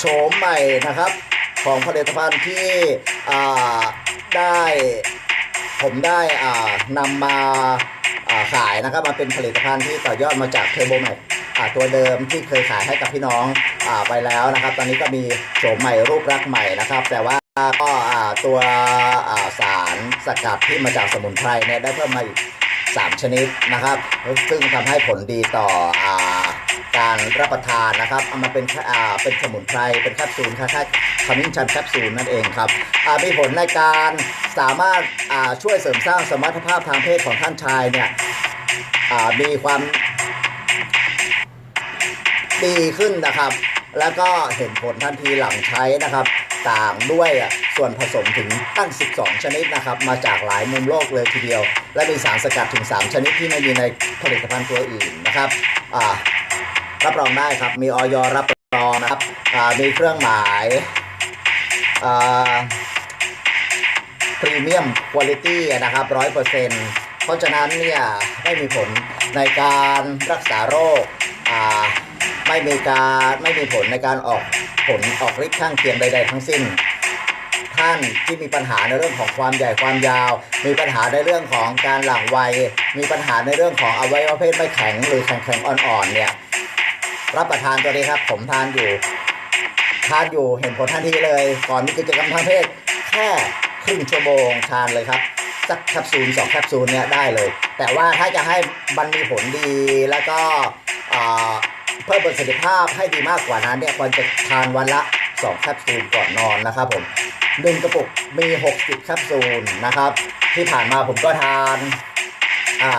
โฉมใหม่นะครับ ของผลิตภัณฑ์ที่ได้ผมได้นำมาขายนะครับมาเป็นผลิตภัณฑ์ที่ต่อยอดมาจากเทอร์โบแมกตัวเดิมที่เคยขายให้กับพี่น้องอไปแล้วนะครับ ตอนนี้ก็มีโฉมใหม่รูปลักใหม่นะครับ แต่ว่าก็ตัวาสารสกัดที่มาจากสมุนไพรเนี่ยได้เพิ่มมาอีก 3 ชนิดนะครับ ซึ่งทำให้ผลดีต่ออ การรับประทานนะครับเอามาเป็นเป็นสมุนไพรเป็นแคปซูลคล้ายๆขมิ้นชันแคปซูลนั่นเองครับมีผลในการสามารถช่วยเสริมสร้างสมรรถภาพทางเพศของท่านชายเนี่ยมีความดีขึ้นนะครับ แล้วก็เห็นผลทันทีหลังใช้นะครับ ต่างด้วยส่วนผสมถึงตั้ง 12 ชนิดนะครับ มาจากหลายมุมโลกเลยทีเดียว และมีสารสกัดถึง 3 ชนิดที่ไม่มีในผลิตภัณฑ์ตัวอื่นนะครับอ่า รับรองได้ครับ มีออยรับรองนะครับมีเครื่องหมายพรีเมียมคุณภาพนะครับร้อยเปอร์เซ็นต์เพราะฉะนั้นเนี่ยไม่มีผลในการรักษาโรคไม่มีการไม่มีผลในการออกผลออกฤทธิ์ข้างเคียงใด ๆ ทั้งสิ้น ท่านที่มีปัญหาในเรื่องของความใหญ่ความยาว มีปัญหาในเรื่องของการหลังวัย มีปัญหาในเรื่องของอวัยวะเพศไม่แข็งหรือแข็งแข็งอ่อนๆเนี่ย รับประทานตัวนี้ครับ ผมทานอยู่ ทานอยู่เห็นผลทันทีเลย ก่อนมีกิจกรรมทางเพศแค่ครึ่งชั่วโมงทานเลยครับสักแคปซูลสองแคปซูลเนี่ยได้เลย แต่ว่าถ้าจะให้มันมีผลดีแล้วก็เพิ่มประสิทธิภาพให้ดีมากกว่านั้นเนี่ยควรจะทานวันละ 2 แคปซูลก่อนนอนนะครับผมหนึ่งกระปุกมี 60 แคปซูลนะครับ ที่ผ่านมาผมก็ทานอ่า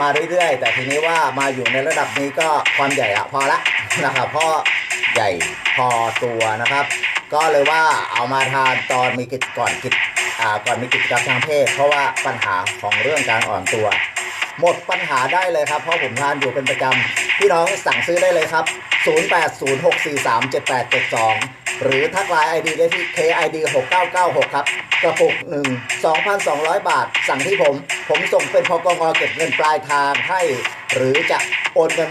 มาเรื่อยๆ แต่ทีนี้ว่ามาอยู่ในระดับนี้ก็ความใหญ่อะพอละนะครับพราะใหญ่พอตัวนะครับ ก็เลยว่าเอามาทานตอนมีกิจก่อนกิจอ่าก่อนมีกิจกรรมทางเพศ เพราะว่าปัญหาของเรื่องการอ่อนตัว หมดปัญหาได้เลยครับ เพราะผมทานอยู่เป็นประจำพี่น้องสั่งซื้อได้เลยครับ 0806437872 หรือทักไลน์ ID ได้ที่ KID 6996 ครับ กระปุกหนึ่ง2,200 บาท สั่งที่ผม ผมส่งเป็นพกงเก็บเงินปลายทางให้ หรือจะโอนเงิน